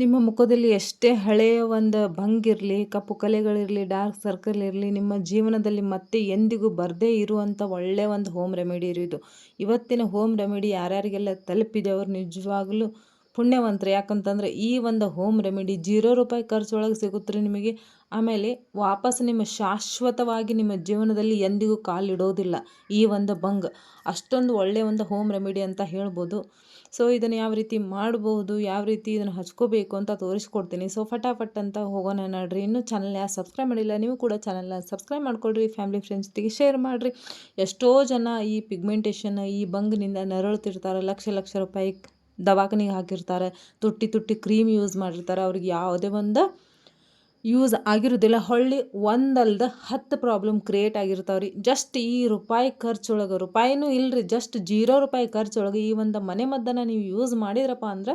ನಿಮ್ಮ ಮುಖದಲ್ಲಿ ಎಷ್ಟೇ ಹಳೆಯ ಒಂದು ಭಂಗಿರಲಿ ಕಪ್ಪು ಕಲೆಗಳಿರಲಿ ಡಾರ್ಕ್ ಸರ್ಕಲ್ ಇರಲಿ, ನಿಮ್ಮ ಜೀವನದಲ್ಲಿ ಮತ್ತೆ ಎಂದಿಗೂ ಬರದೇ ಇರುವಂಥ ಒಳ್ಳೆಯ ಒಂದು ಹೋಮ್ ರೆಮಿಡಿ ಇದು ಇವತ್ತಿನ ಹೋಮ್ ರೆಮಿಡಿ ಯಾರ್ಯಾರಿಗೆಲ್ಲ ತಲುಪಿದೆ ಅವ್ರು ನಿಜವಾಗ್ಲೂ ಪುಣ್ಯವಂತರು. ಯಾಕಂತಂದರೆ ಈ ಒಂದು ಹೋಮ್ ರೆಮಿಡಿ ಜೀರೋ ರೂಪಾಯಿ ಖರ್ಚೊಳಗೆ ಸಿಗುತ್ತೆ ನಿಮಗೆ. ಆಮೇಲೆ ವಾಪಸ್ ನಿಮ್ಮ ಶಾಶ್ವತವಾಗಿ ನಿಮ್ಮ ಜೀವನದಲ್ಲಿ ಎಂದಿಗೂ ಕಾಲಿಡೋದಿಲ್ಲ ಈ ಒಂದು ಬಂಗ್ ಅಷ್ಟೊಂದು ಒಳ್ಳೆಯ ಒಂದು ಹೋಮ್ ರೆಮಿಡಿ ಅಂತ ಹೇಳ್ಬೋದು. ಸೊ ಇದನ್ನು ಯಾವ ರೀತಿ ಮಾಡ್ಬೋದು, ಯಾವ ರೀತಿ ಇದನ್ನು ಹಚ್ಕೋಬೇಕು ಅಂತ ತೋರಿಸ್ಕೊಡ್ತೀನಿ. ಸೊ ಫಟಾಫಟ್ ಅಂತ ಹೋಗೋಣ ನೋಡ್ರಿ. ಇನ್ನೂ ಚಾನಲ್ ಯಾರು ಸಬ್ಸ್ಕ್ರೈಬ್ ಮಾಡಿಲ್ಲ, ನೀವು ಕೂಡ ಚಾನಲ್ನ ಸಬ್ಸ್ಕ್ರೈಬ್ ಮಾಡ್ಕೊಳ್ರಿ. ಫ್ಯಾಮಿಲಿ ಫ್ರೆಂಡ್ಸ್ ಜೊತೆಗೆ ಶೇರ್ ಮಾಡಿರಿ. ಎಷ್ಟೋ ಜನ ಈ ಪಿಗ್ಮೆಂಟೇಷನ್ ಈ ಬಂಗ್ನಿಂದ ನರಳುತ್ತಿರ್ತಾರೆ ಲಕ್ಷ ಲಕ್ಷ ರೂಪಾಯಿ ದವಾಖಾನಿಗೆ ಹಾಕಿರ್ತಾರೆ. ತುಟ್ಟಿ ತುಟ್ಟಿ ಕ್ರೀಮ್ ಯೂಸ್ ಮಾಡಿರ್ತಾರೆ. ಅವ್ರಿಗೆ ಯಾವುದೇ ಒಂದು ಯೂಸ್ ಆಗಿರೋದಿಲ್ಲ. ಹೊಳ್ಳಿ ಒಂದಲ್ದ ಹತ್ತು ಪ್ರಾಬ್ಲಮ್ ಕ್ರಿಯೇಟ್ ಆಗಿರ್ತಾವೆ ರೀ ಜಸ್ಟ್ ಈ ರೂಪಾಯಿ ಖರ್ಚೊಳಗೆ, ರೂಪಾಯಿನೂ ಇಲ್ಲರಿ ಜಸ್ಟ್ ಜೀರೋ ರೂಪಾಯಿ ಖರ್ಚೊಳಗೆ ಈ ಒಂದು ಮನೆ ಮದ್ದನ್ನು ನೀವು ಯೂಸ್ ಮಾಡಿದ್ರಪ್ಪ ಅಂದ್ರೆ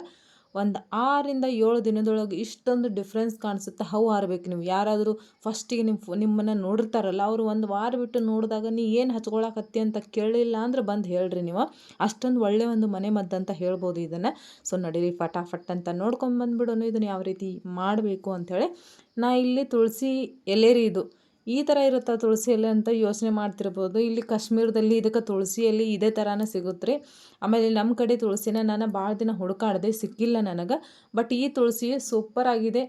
ಒಂದು ಆರರಿಂದ ಏಳು ದಿನದೊಳಗೆ ಇಷ್ಟೊಂದು ಡಿಫ್ರೆನ್ಸ್ ಕಾಣಿಸುತ್ತೆ. ಹೌ ಆರ್ಬೇಕು ನೀವು. ಯಾರಾದರೂ ಫಸ್ಟಿಗೆ ನಿಮ್ಮ ನಿಮ್ಮನ್ನು ನೋಡಿರ್ತಾರಲ್ಲ, ಅವರು ಒಂದು ವಾರ ಬಿಟ್ಟು ನೋಡಿದಾಗ ನೀ ಏನು ಹಚ್ಕೊಳಕತ್ತಿ ಅಂತ ಕೇಳಿಲ್ಲ ಅಂದ್ರೆ ಬಂದು ಹೇಳ್ರಿ ನೀವು. ಅಷ್ಟೊಂದು ಒಳ್ಳೆಯ ಒಂದು ಮನೆ ಮದ್ದು ಅಂತ ಹೇಳ್ಬೋದು ಇದನ್ನು. ಸೊ ನಡೀರಿ, ಫಟಾಫಟ್ ಅಂತ ನೋಡ್ಕೊಂಡು ಇದನ್ನು ಯಾವ ರೀತಿ ಮಾಡಬೇಕು ಅಂಥೇಳಿ ನಾ ಇಲ್ಲಿ ತುಳಸಿ ಎಲೆರಿ ಇದು. ಈ ಥರ ಇರುತ್ತಾ ತುಳಸಿ ಎಲೆ ಅಂತ ಯೋಚನೆ ಮಾಡ್ತಿರ್ಬೋದು. ಇಲ್ಲಿ ಕಾಶ್ಮೀರದಲ್ಲಿ ಇದಕ್ಕೆ ತುಳಸಿ ಎಲೆ ಇದೇ ಥರನೇ ಸಿಗುತ್ತೆ ರೀ ಆಮೇಲೆ ನಮ್ಮ ಕಡೆ ತುಳಸಿನ ನಾನು ಭಾಳ ದಿನ ಹುಡುಕಾಡದೆ ಸಿಕ್ಕಿಲ್ಲ ನನಗೆ. ಬಟ್ ಈ ತುಳಸಿ ಸೂಪರ್ ಆಗಿದೆ.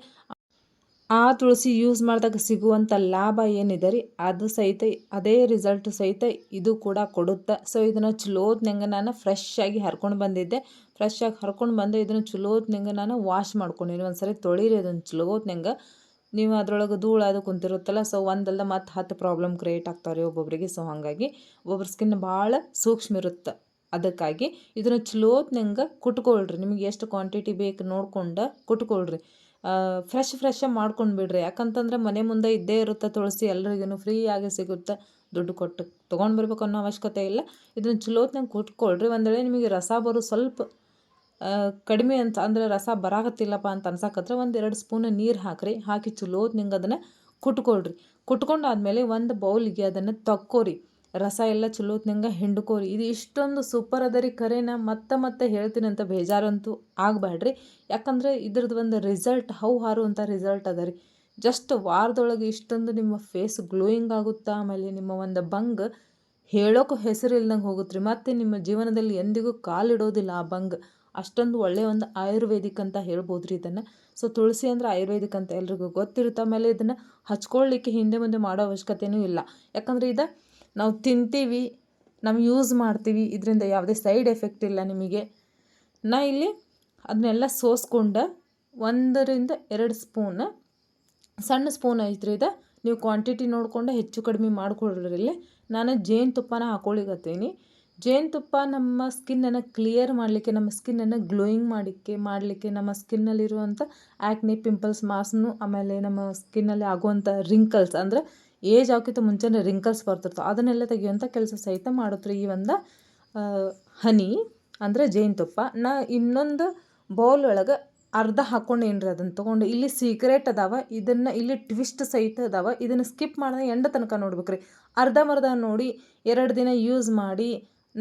ಆ ತುಳಸಿ ಯೂಸ್ ಮಾಡಿದಾಗ ಸಿಗುವಂಥ ಲಾಭ ಏನಿದೆ ರೀ? ಅದು ಸಹಿತ, ಅದೇ ರಿಸಲ್ಟ್ ಸಹಿತ ಇದು ಕೂಡ ಕೊಡುತ್ತೆ. ಸೊ ಇದನ್ನು ಚಲೋತ್ನಂಗೆ ನಾನು ಫ್ರೆಶ್ ಆಗಿ ಹರ್ಕೊಂಡು ಬಂದಿದ್ದೆ. ಫ್ರೆಶ್ ಆಗಿ ಹರ್ಕೊಂಡು ಬಂದು ಇದನ್ನು ಚಲೋತ್ನಂಗೆ ನಾನು ವಾಶ್ ಮಾಡ್ಕೊಂಡಿನಿ. ಒಂದು ಸರಿ ತೊಳಿರಿ ಅದನ್ನು ಚಲೋತ್ನಂಗೆ ನೀವು ಅದರೊಳಗೆ ಧೂಳು ಅದು ಕುಂತಿರುತ್ತಲ್ಲ ಸೊ ಒಂದಲ್ಲ ಮತ್ತು ಹತ್ತು ಪ್ರಾಬ್ಲಮ್ ಕ್ರಿಯೇಟ್ ಆಗ್ತಾವೆ ರೀ ಒಬ್ಬೊಬ್ಬರಿಗೆ ಸೊ ಹಾಗಾಗಿ ಒಬ್ಬೊಬ್ರ ಸ್ಕಿನ್ ಭಾಳ ಸೂಕ್ಷ್ಮ ಇರುತ್ತೆ. ಅದಕ್ಕಾಗಿ ಇದನ್ನು ಚಲೋತ್ನಂಗೆ ಕುಟ್ಕೊಳ್ರಿ. ನಿಮಗೆ ಎಷ್ಟು ಕ್ವಾಂಟಿಟಿ ಬೇಕು ನೋಡ್ಕೊಂಡು ಕುಟ್ಕೊಳ್ರಿ. ಫ್ರೆಶ್ ಫ್ರೆಶ್ ಮಾಡ್ಕೊಂಡು ಬಿಡ್ರಿ. ಯಾಕಂತಂದ್ರೆ ಮನೆ ಮುಂದೆ ಇದ್ದೇ ಇರುತ್ತೆ ತುಳಸಿ ಎಲ್ರಿಗೂ ಫ್ರೀಯಾಗಿ ಸಿಗುತ್ತೆ. ದುಡ್ಡು ಕೊಟ್ಟು ತೊಗೊಂಡು ಬರ್ಬೇಕು ಅನ್ನೋ ಅವಶ್ಯಕತೆ ಇಲ್ಲ. ಇದನ್ನು ಚಲೋತ್ನಂಗೆ ಕುಟ್ಕೊಳ್ರಿ. ಒಂದು ವೇಳೆ ನಿಮಗೆ ರಸ ಬರೋ ಸ್ವಲ್ಪ ಕಡಿಮೆ ಅಂತ ಅಂದ್ರೆ ರಸ ಬರಾಕತ್ತಿಲ್ಲಪ್ಪ ಅಂತ ಅನ್ಸಕತ್ರ ಒಂದು ಎರಡು ಸ್ಪೂನ್ ನೀರು ಹಾಕಿರಿ. ಹಾಕಿ ಚಲೋತ್ನಂಗೆ ಅದನ್ನು ಕುಟ್ಕೊಳ್ರಿ. ಕುಟ್ಕೊಂಡಾದ್ಮೇಲೆ ಒಂದು ಬೌಲಿಗೆ ಅದನ್ನು ತಕ್ಕೋರಿ. ರಸ ಎಲ್ಲ ಚಲೋತ್ನಂಗೆ ಹಿಂಡ್ಕೋರಿ. ಇದು ಇಷ್ಟೊಂದು ಸೂಪರ್ ಅದ ರೀ ಕರೆನ ಮತ್ತೆ ಮತ್ತೆ ಹೇಳ್ತೀನಿ ಅಂತ ಬೇಜಾರಂತೂ ಆಗಬೇಡ್ರಿ ಯಾಕಂದರೆ ಇದ್ರದ್ದು ಒಂದು ರಿಸಲ್ಟ್, ಹೌ ಹಾರು ಅಂತ ರಿಸಲ್ಟ್ ಅದ ರೀ. ಜಸ್ಟ್ ವಾರದೊಳಗೆ ಇಷ್ಟೊಂದು ನಿಮ್ಮ ಫೇಸ್ ಗ್ಲೋಯಿಂಗ್ ಆಗುತ್ತಾ, ಆಮೇಲೆ ನಿಮ್ಮ ಒಂದು ಬಂಗ್ ಹೇಳೋಕ್ಕೂ ಹೆಸರು ಇಲ್ದಂಗೆ ಹೋಗುತ್ತೆ ರೀ ಮತ್ತು ನಿಮ್ಮ ಜೀವನದಲ್ಲಿ ಎಂದಿಗೂ ಕಾಲಿಡೋದಿಲ್ಲ ಆ ಬಂಗ್. ಅಷ್ಟೊಂದು ಒಳ್ಳೆಯ ಒಂದು ಆಯುರ್ವೇದಿಕ್ ಅಂತ ಹೇಳ್ಬೋದು ರೀ ಇದನ್ನು. ಸೊ ತುಳಸಿ ಅಂದರೆ ಆಯುರ್ವೇದಿಕ್ ಅಂತ ಎಲ್ರಿಗೂ ಗೊತ್ತಿರುತ್ತೆ. ಆಮೇಲೆ ಇದನ್ನು ಹಚ್ಕೊಳ್ಳಿಕ್ಕೆ ಹಿಂದೆ ಮುಂದೆ ಮಾಡೋ ಅವಶ್ಯಕತೆಯೂ ಇಲ್ಲ. ಯಾಕಂದರೆ ಇದು ನಾವು ತಿಂತೀವಿ ನಾವು ಯೂಸ್ ಮಾಡ್ತೀವಿ, ಇದರಿಂದ ಯಾವುದೇ ಸೈಡ್ ಎಫೆಕ್ಟ್ ಇಲ್ಲ ನಿಮಗೆ. ನಾ ಇಲ್ಲಿ ಅದನ್ನೆಲ್ಲ ಸೋಸ್ಕೊಂಡು ಒಂದರಿಂದ ಎರಡು ಸ್ಪೂನ್, ಸಣ್ಣ ಸ್ಪೂನ್ ಐತ್ರಿ ಇದು. ನೀವು ಕ್ವಾಂಟಿಟಿ ನೋಡಿಕೊಂಡು ಹೆಚ್ಚು ಕಡಿಮೆ ಮಾಡಿಕೊಡ್ರಿ ಇಲ್ಲಿ. ನಾನು ತುಪ್ಪನ ಹಾಕೊಳ್ಳಿಕತ್ತೀನಿ ಜೇನುತುಪ್ಪ ನಮ್ಮ ಸ್ಕಿನ್ನನ್ನು ಕ್ಲಿಯರ್ ಮಾಡಲಿಕ್ಕೆ, ನಮ್ಮ ಸ್ಕಿನ್ನನ್ನು ಗ್ಲೋಯಿಂಗ್ ಮಾಡಲಿಕ್ಕೆ ಮಾಡಲಿಕ್ಕೆ, ನಮ್ಮ ಸ್ಕಿನ್ನಲ್ಲಿರುವಂಥ ಆ್ಯಕ್ನಿ ಪಿಂಪಲ್ಸ್, ಮಾಸ್ನು, ಆಮೇಲೆ ನಮ್ಮ ಸ್ಕಿನ್ನಲ್ಲಿ ಆಗುವಂಥ ರಿಂಕಲ್ಸ್ ಅಂದರೆ ಏಜ್ ಆಗೋಕ್ಕಿಂತ ಮುಂಚೆನೇ ರಿಂಕಲ್ಸ್ ಬರ್ತಿರ್ತವೆ. ಅದನ್ನೆಲ್ಲ ತೆಗೆಯುವಂಥ ಕೆಲಸ ಸಹಿತ ಮಾಡುತ್ತೆ ಈ ಒಂದು ಹನಿ ಅಂದರೆ ಜೇನುತುಪ್ಪ ನಾ ಇನ್ನೊಂದು ಬೌಲ್ ಒಳಗೆ ಅರ್ಧ ಹಾಕ್ಕೊಂಡೇನ್ರಿ ಅದನ್ನು ತೊಗೊಂಡು. ಇಲ್ಲಿ ಸೀಕ್ರೆಟ್ ಅದಾವ, ಇದನ್ನು ಇಲ್ಲಿ ಟ್ವಿಸ್ಟ್ ಸಹಿತ ಅದಾವ. ಇದನ್ನು ಸ್ಕಿಪ್ ಮಾಡಿದ್ರೆ ಎಂಡ ತನಕ ನೋಡ್ಬೇಕು ರೀ ಮರ್ಧ ನೋಡಿ, ಎರಡು ದಿನ ಯೂಸ್ ಮಾಡಿ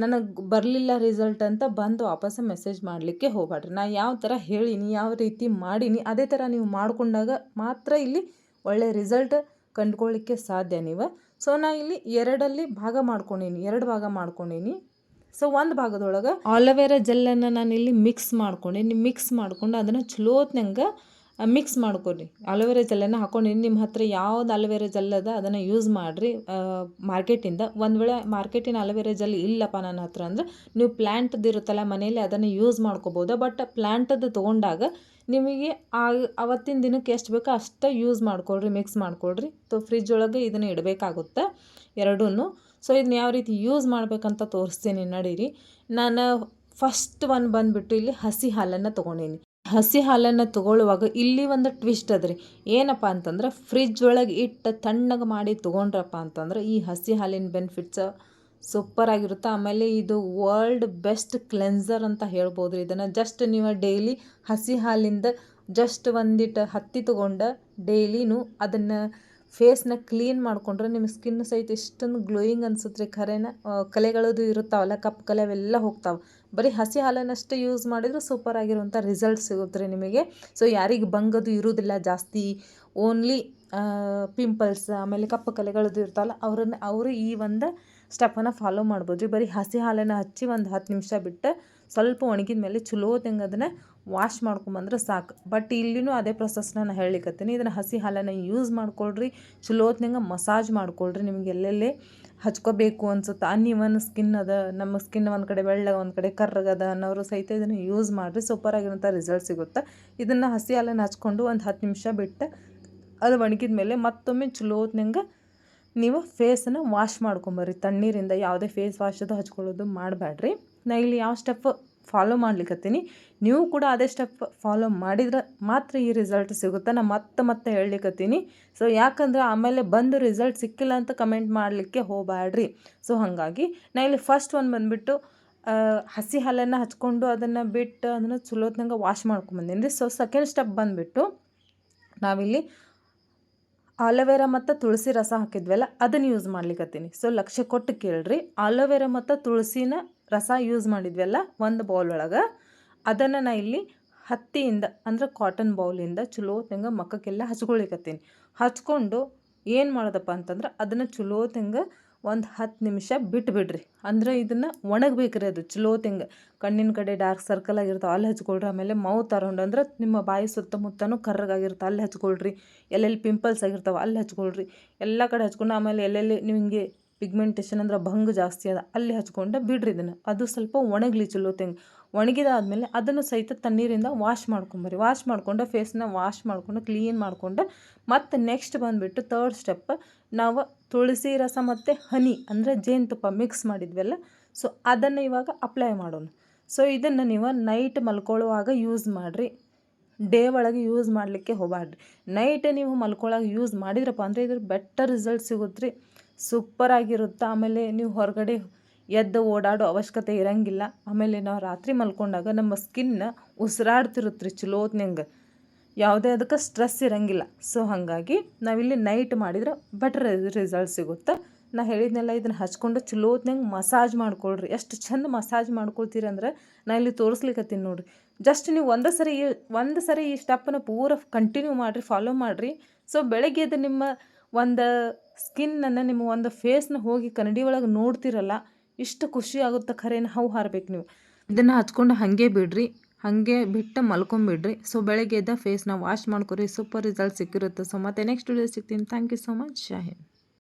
ನನಗೆ ಬರಲಿಲ್ಲ ರಿಸಲ್ಟ್ ಅಂತ ಬಂದು ವಾಪಸ್ ಮೆಸೇಜ್ ಮಾಡಲಿಕ್ಕೆ ಹೋಗಬೇಡ್ರಿ ನಾ ಯಾವ ಥರ ಹೇಳೀನಿ, ಯಾವ ರೀತಿ ಮಾಡೀನಿ, ಅದೇ ಥರ ನೀವು ಮಾಡಿಕೊಂಡಾಗ ಮಾತ್ರ ಇಲ್ಲಿ ಒಳ್ಳೆಯ ರಿಸಲ್ಟ್ ಕಂಡುಕೊಳ್ಳಿಕ್ಕೆ ಸಾಧ್ಯ ನೀವು. ಸೊ ನಾ ಇಲ್ಲಿ ಎರಡಲ್ಲಿ ಭಾಗ ಮಾಡ್ಕೊಂಡೀನಿ, ಎರಡು ಭಾಗ ಮಾಡ್ಕೊಂಡೀನಿ. ಸೊ ಒಂದು ಭಾಗದೊಳಗೆ ಆಲೋವೆರಾ ಜೆಲ್ಲನ್ನು ನಾನು ಇಲ್ಲಿ ಮಿಕ್ಸ್ ಮಾಡ್ಕೊಂಡೀನಿ. ಮಿಕ್ಸ್ ಮಾಡ್ಕೊಂಡು ಅದನ್ನು ಚಲೋತ್ನಂಗೆ ಮಿಕ್ಸ್ ಮಾಡ್ಕೊರಿ ಅಲೋವೆರಾ ಜೆಲ್ಲನ್ನು ಹಾಕೊಂಡು ನಿಮ್ಮ ಹತ್ರ ಯಾವ್ದು ಅಲೋವೆರಾ ಜೆಲ್ ಅದ ಅದನ್ನು ಯೂಸ್ ಮಾಡಿರಿ. ಮಾರ್ಕೆಟಿಂದ ಒಂದು ವೇಳೆ ಮಾರ್ಕೆಟಿನ ಅಲೋವೆರಾ ಜೆಲ್ ಇಲ್ಲಪ್ಪ ನನ್ನ ಹತ್ರ ಅಂದರೆ ನೀವು ಪ್ಲ್ಯಾಂಟ್ದು ಇರುತ್ತಲ್ಲ ಮನೇಲಿ ಅದನ್ನು ಯೂಸ್ ಮಾಡ್ಕೋಬೋದು. ಬಟ್ ಪ್ಲ್ಯಾಂಟದ್ದು ತೊಗೊಂಡಾಗ ನಿಮಗೆ ಆ, ಅವತ್ತಿನ ದಿನಕ್ಕೆ ಎಷ್ಟು ಬೇಕೋ ಅಷ್ಟೇ ಯೂಸ್ ಮಾಡ್ಕೊಳ್ರಿ ಮಿಕ್ಸ್ ಮಾಡ್ಕೊಳ್ರಿ. ತೊ ಫ್ರಿಜ್ ಒಳಗೆ ಇದನ್ನು ಇಡಬೇಕಾಗುತ್ತೆ ಎರಡೂ ಸೊ ಇದನ್ನ ಯಾವ ರೀತಿ ಯೂಸ್ ಮಾಡಬೇಕಂತ ತೋರಿಸ್ತೀನಿ ನಡೀರಿ. ನಾನು ಫಸ್ಟ್ ಒಂದು ಬಂದುಬಿಟ್ಟು ಇಲ್ಲಿ ಹಸಿ ಹಾಲನ್ನು ತೊಗೊಂಡೀನಿ. ಹಸಿ ಹಾಲನ್ನು ತೊಗೊಳ್ಳುವಾಗ ಇಲ್ಲಿ ಒಂದು ಟ್ವಿಸ್ಟ್ ಅದ್ರಿ. ಏನಪ್ಪ ಅಂತಂದ್ರೆ ಫ್ರಿಜ್ ಒಳಗೆ ಇಟ್ಟು ತಣ್ಣಗೆ ಮಾಡಿ ತೊಗೊಂಡ್ರಪ್ಪ ಅಂತಂದ್ರೆ ಈ ಹಸಿ ಹಾಲಿನ ಬೆನಿಫಿಟ್ಸ್ ಸೂಪರ್ ಆಗಿರುತ್ತೆ. ಆಮೇಲೆ ಇದು ವರ್ಲ್ಡ್ ಬೆಸ್ಟ್ ಕ್ಲೆನ್ಸರ್ ಅಂತ ಹೇಳ್ಬೋದು ರೀ ಇದನ್ನು ಜಸ್ಟ್ ನೀವು ಡೈಲಿ ಹಸಿ ಹಾಲಿಂದ ಜಸ್ಟ್ ಒಂದಿಟ್ಟು ಹತ್ತಿ ತೊಗೊಂಡು ಡೈಲಿನೂ ಅದನ್ನು ಫೇಸ್ನ ಕ್ಲೀನ್ ಮಾಡಿಕೊಂಡ್ರೆ ನಿಮ್ಮ ಸ್ಕಿನ್ ಸಹಿತ ಎಷ್ಟೊಂದು ಗ್ಲೋಯಿಂಗ್ ಅನ್ಸುತ್ತೆ ರೀ. ಖರೇನ ಕಲೆಗಳದು ಇರುತ್ತಾವಲ್ಲ ಕಪ್ಪು ಕಲೆ ಅವೆಲ್ಲ ಹೋಗ್ತಾವೆ. ಬರೀ ಹಸಿ ಹಾಲನ್ನಷ್ಟೇ ಯೂಸ್ ಮಾಡಿದ್ರೆ ಸೂಪರ್ ಆಗಿರುವಂಥ ರಿಸಲ್ಟ್ ಸಿಗುತ್ತೆ ರೀ ನಿಮಗೆ. ಸೊ ಯಾರಿಗೆ ಬಂಗದು ಇರುವುದಿಲ್ಲ ಜಾಸ್ತಿ ಓನ್ಲಿ ಪಿಂಪಲ್ಸ್ ಆಮೇಲೆ ಕಪ್ಪು ಕಲೆಗಳದ್ದು ಇರ್ತಾವಲ್ಲ, ಅವ್ರನ್ನ, ಅವರು ಈ ಒಂದು ಸ್ಟೆಪ್ಪನ್ನು ಫಾಲೋ ಮಾಡ್ಬೋದು ರೀ. ಬರೀ ಹಸಿ ಹಾಲನ್ನು ಹಚ್ಚಿ ಒಂದು ಹತ್ತು ನಿಮಿಷ ಬಿಟ್ಟು ಸ್ವಲ್ಪ ಒಣಗಿದ ಮೇಲೆ ಚಲೋ ತಂಗ ಅದನ್ನು ವಾಶ್ ಮಾಡ್ಕೊಂಬಂದ್ರೆ ಸಾಕು. ಬಟ್ ಇಲ್ಲಿನೂ ಅದೇ ಪ್ರೊಸೆಸ್ನ ನಾನು ಹೇಳಿಕತ್ತೀನಿ. ಇದನ್ನು ಹಸಿ ಹಾಲನ್ನು ಯೂಸ್ ಮಾಡ್ಕೊಳ್ರಿ. ಚಲೋತ್ನಂಗೆ ಮಸಾಜ್ ಮಾಡ್ಕೊಳ್ರಿ. ನಿಮ್ಗೆ ಎಲ್ಲೆಲ್ಲೇ ಹಚ್ಕೋಬೇಕು ಅನ್ಸುತ್ತೆ? ಅನ್ಇವನ್ ಸ್ಕಿನ್ ಅದ, ನಮ್ಮ ಸ್ಕಿನ್ ಒಂದು ಕಡೆ ಬೆಳ್ಳಗೆ ಒಂದು ಕಡೆ ಕರ್ರಗದ ಅನ್ನೋರು ಸಹಿತ ಇದನ್ನು ಯೂಸ್ ಮಾಡಿರಿ. ಸೂಪರ್ ಆಗಿರೋಂಥ ರಿಸಲ್ಟ್ ಸಿಗುತ್ತೆ? ಇದನ್ನು ಹಸಿ ಹಾಲನ್ನು ಹಚ್ಕೊಂಡು ಒಂದು ಹತ್ತು ನಿಮಿಷ ಬಿಟ್ಟು ಅದು ಒಣಗಿದ ಮೇಲೆ ಮತ್ತೊಮ್ಮೆ ಚಲೋತ್ನಂಗೆ ನೀವು ಫೇಸನ್ನು ವಾಶ್ ಮಾಡ್ಕೊಂಬರ್ರಿ. ತಣ್ಣೀರಿಂದ ಯಾವುದೇ ಫೇಸ್ ವಾಶ್ ಅದು ಹಚ್ಕೊಳ್ಳೋದು ಮಾಡಬೇಡ್ರಿ ನಾ ಇಲ್ಲಿ ಯಾವ ಸ್ಟೆಪ್ ಫಾಲೋ ಮಾಡ್ಲಿಕ್ಕತ್ತೀನಿ ನೀವು ಕೂಡ ಅದೇ ಸ್ಟೆಪ್ ಫಾಲೋ ಮಾಡಿದ್ರೆ ಮಾತ್ರ ಈ ರಿಸಲ್ಟ್ ಸಿಗುತ್ತೆ. ನಾನು ಮತ್ತೆ ಮತ್ತೆ ಹೇಳಲಿಕ್ಕತ್ತೀನಿ ಸೊ ಯಾಕಂದ್ರೆ ಆಮೇಲೆ ಬಂದು ರಿಸಲ್ಟ್ ಸಿಕ್ಕಿಲ್ಲ ಅಂತ ಕಮೆಂಟ್ ಮಾಡಲಿಕ್ಕೆ ಹೋಗಬೇಡ್ರಿ ಸೊ ಹಾಗಾಗಿ ನಾ ಇಲ್ಲಿ ಫಸ್ಟ್ ಒಂದು ಬಂದುಬಿಟ್ಟು ಹಸಿ ಹಾಲನ್ನು ಹಚ್ಕೊಂಡು ಅದನ್ನು ಬಿಟ್ಟು ಅದನ್ನು ಚಲೋತ್ನಂಗೆ ವಾಶ್ ಮಾಡ್ಕೊಂಬಂದೀನಿ ರೀ ಸೊ ಸೆಕೆಂಡ್ ಸ್ಟೆಪ್ ಬಂದುಬಿಟ್ಟು ನಾವಿಲ್ಲಿ ಆಲೋವೆರಾ ಮತ್ತು ತುಳಸಿ ರಸ ಹಾಕಿದ್ವಲ್ಲ, ಅದನ್ನು ಯೂಸ್ ಮಾಡ್ಲಿಕ್ಕತ್ತೀನಿ ಸೊ ಲಕ್ಷ್ಯ ಕೊಟ್ಟು ಕೇಳ್ರಿ. ಆಲೋವೆರಾ ಮತ್ತು ತುಳಸಿನ ರಸ ಯೂಸ್ ಮಾಡಿದ್ವಲ್ಲ, ಒಂದು ಬೌಲ್ ಒಳಗೆ. ಅದನ್ನು ನಾ ಇಲ್ಲಿ ಹತ್ತಿಯಿಂದ, ಅಂದ್ರೆ ಕಾಟನ್ ಬೌಲಿಂದ ಚಲೋ ತಂಗ ಮಕ್ಕಕ್ಕೆಲ್ಲ ಹಚ್ಕೊಳಿಕತ್ತೀನಿ ಹಚ್ಕೊಂಡು ಏನು ಮಾಡೋದಪ್ಪ ಅಂತಂದ್ರೆ, ಅದನ್ನು ಚಲೋ ತಂಗ ಒಂದು ಹತ್ತು ನಿಮಿಷ ಬಿಟ್ಬಿಡ್ರಿ. ಅಂದ್ರೆ ಇದನ್ನು ಒಣಗಬೇಕ್ರಿ ಅದು. ಚಲೋ ತಿಂಗ. ಕಣ್ಣಿನ ಕಡೆ ಡಾರ್ಕ್ ಸರ್ಕಲ್ ಆಗಿರ್ತಾವೆ, ಅಲ್ಲಿ ಹಚ್ಕೊಳ್ರಿ. ಆಮೇಲೆ ಮೌ ಅರೌಂಡ್ ಅಂದ್ರೆ ನಿಮ್ಮ ಬಾಯಿ ಸುತ್ತಮುತ್ತನೂ ಕರ್ರಗಾಗಿರುತ್ತೆ ಅಲ್ಲಿ ಹಚ್ಕೊಳ್ರಿ. ಎಲ್ಲೆಲ್ಲಿ ಪಿಂಪಲ್ಸ್ ಆಗಿರ್ತಾವೆ ಅಲ್ಲಿ ಹಚ್ಕೊಳ್ರಿ. ಎಲ್ಲ ಕಡೆ ಹಚ್ಕೊಂಡು ಆಮೇಲೆ ಎಲ್ಲೆಲ್ಲಿ ನಿಮಗೆ ಪಿಗ್ಮೆಂಟೇಷನ್ ಅಂದ್ರೆ ಭಂಗ ಜಾಸ್ತಿ ಅದ, ಅಲ್ಲಿ ಹಚ್ಕೊಂಡು ಬಿಡ್ರಿ ಇದನ್ನು. ಅದು ಸ್ವಲ್ಪ ಒಣಗಲಿ ಚಲೋ ತಿಂಗ್. ಒಣಗಿದಾದ್ಮೇಲೆ ಅದನ್ನು ಸಹಿತ ತಣ್ಣೀರಿಂದ ವಾಶ್ ಮಾಡ್ಕೊಂಬರ್ರಿ. ವಾಶ್ ಮಾಡ್ಕೊಂಡು ಫೇಸ್ನ ವಾಶ್ ಮಾಡ್ಕೊಂಡು ಕ್ಲೀನ್ ಮಾಡ್ಕೊಂಡು ಮತ್ತು ನೆಕ್ಸ್ಟ್ ಬಂದುಬಿಟ್ಟು ತರ್ಡ್ ಸ್ಟೆಪ್ ನಾವು ತುಳಸಿ ರಸ ಮತ್ತು ಹನಿ ಅಂದರೆ ಜೇನುತುಪ್ಪ ಮಿಕ್ಸ್ ಮಾಡಿದ್ವಲ್ಲ ಸೊ ಅದನ್ನು ಇವಾಗ ಅಪ್ಲೈ ಮಾಡೋಣ. ಸೊ ಇದನ್ನು ನೀವು ನೈಟ್ ಮಲ್ಕೊಳ್ಳುವಾಗ ಯೂಸ್ ಮಾಡಿರಿ. ಡೇ ಒಳಗೆ ಯೂಸ್ ಮಾಡಲಿಕ್ಕೆ ಹೋಗಬಾರ್ರಿ ನೈಟ್ ನೀವು ಮಲ್ಕೊಳ್ಳೋಕೆ ಯೂಸ್ ಮಾಡಿದ್ರಪ್ಪ ಅಂದರೆ ಇದ್ರ ಬೆಟರ್ ರಿಸಲ್ಟ್ ಸಿಗುತ್ತೆ ರೀ ಸೂಪರ್ ಆಗಿರುತ್ತೆ. ಆಮೇಲೆ ನೀವು ಹೊರಗಡೆ ಎದ್ದು ಓಡಾಡೋ ಅವಶ್ಯಕತೆ ಇರಂಗಿಲ್ಲ. ಆಮೇಲೆ ನಾವು ರಾತ್ರಿ ಮಲ್ಕೊಂಡಾಗ ನಮ್ಮ ಸ್ಕಿನ್ ಉಸಿರಾಡ್ತಿರುತ್ತೆ ರೀ ಚಲೋತ್ನಂಗೆ ಯಾವುದೇ ಅದಕ್ಕೆ ಸ್ಟ್ರೆಸ್ ಇರಂಗಿಲ್ಲ. ಸೊ ಹಾಗಾಗಿ ನಾವಿಲ್ಲಿ ನೈಟ್ ಮಾಡಿದ್ರೆ ಬೆಟ್ರ್ ರಿಸಲ್ಟ್ ಸಿಗುತ್ತೆ. ನಾ ಹೇಳಿದ್ನೆಲ್ಲ, ಇದನ್ನು ಹಚ್ಕೊಂಡು ಚಲೋತ್ನಂಗೆ ಮಸಾಜ್ ಮಾಡ್ಕೊಳ್ರಿ. ಎಷ್ಟು ಚಂದ ಮಸಾಜ್ ಮಾಡ್ಕೊಳ್ತೀರಿ ಅಂದ್ರೆ ನಾ ಇಲ್ಲಿ ತೋರಿಸ್ಲಿಕ್ಕತ್ತೀನಿ ನೋಡಿರಿ. ಜಸ್ಟ್ ನೀವು ಒಂದು ಸರಿ ಒಂದು ಸರಿ ಈ ಸ್ಟೆಪ್ಪನ್ನು ಪೂರ ಕಂಟಿನ್ಯೂ ಮಾಡಿರಿ ಫಾಲೋ ಮಾಡಿರಿ. ಸೊ ಬೆಳಗ್ಗೆ ನಿಮ್ಮ ಒಂದು ಸ್ಕಿನ್ನನ್ನು ನಿಮ್ಮ ಒಂದು ಫೇಸ್ನ ಹೋಗಿ ಕನ್ನಡಿ ಒಳಗೆ ನೋಡ್ತಿರಲ್ಲ, ಇಷ್ಟು ಖುಷಿ ಆಗುತ್ತೆ ಖರೇನ, ಹೌ ಹಾರ್ಬೇಕು ನೀವು. ಇದನ್ನು ಹಚ್ಕೊಂಡು ಹಾಗೆ ಬಿಡ್ರಿ. ಹಾಗೆ ಬಿಟ್ಟು ಮಲ್ಕೊಂಬಿಡ್ರಿ. ಸೊ ಬೆಳಗ್ಗೆ ಎದ್ದ ಫೇಸ್ನ ವಾಶ್ ಮಾಡ್ಕೊರಿ. ಸೂಪರ್ ರಿಸಲ್ಟ್ ಸಿಕ್ಕಿರುತ್ತೆ. ಸೊ ಮತ್ತೆ ನೆಕ್ಸ್ಟ್ ವಿಡಿಯೋ ಸಿಗ್ತೀನಿ. Thank you so much Shahin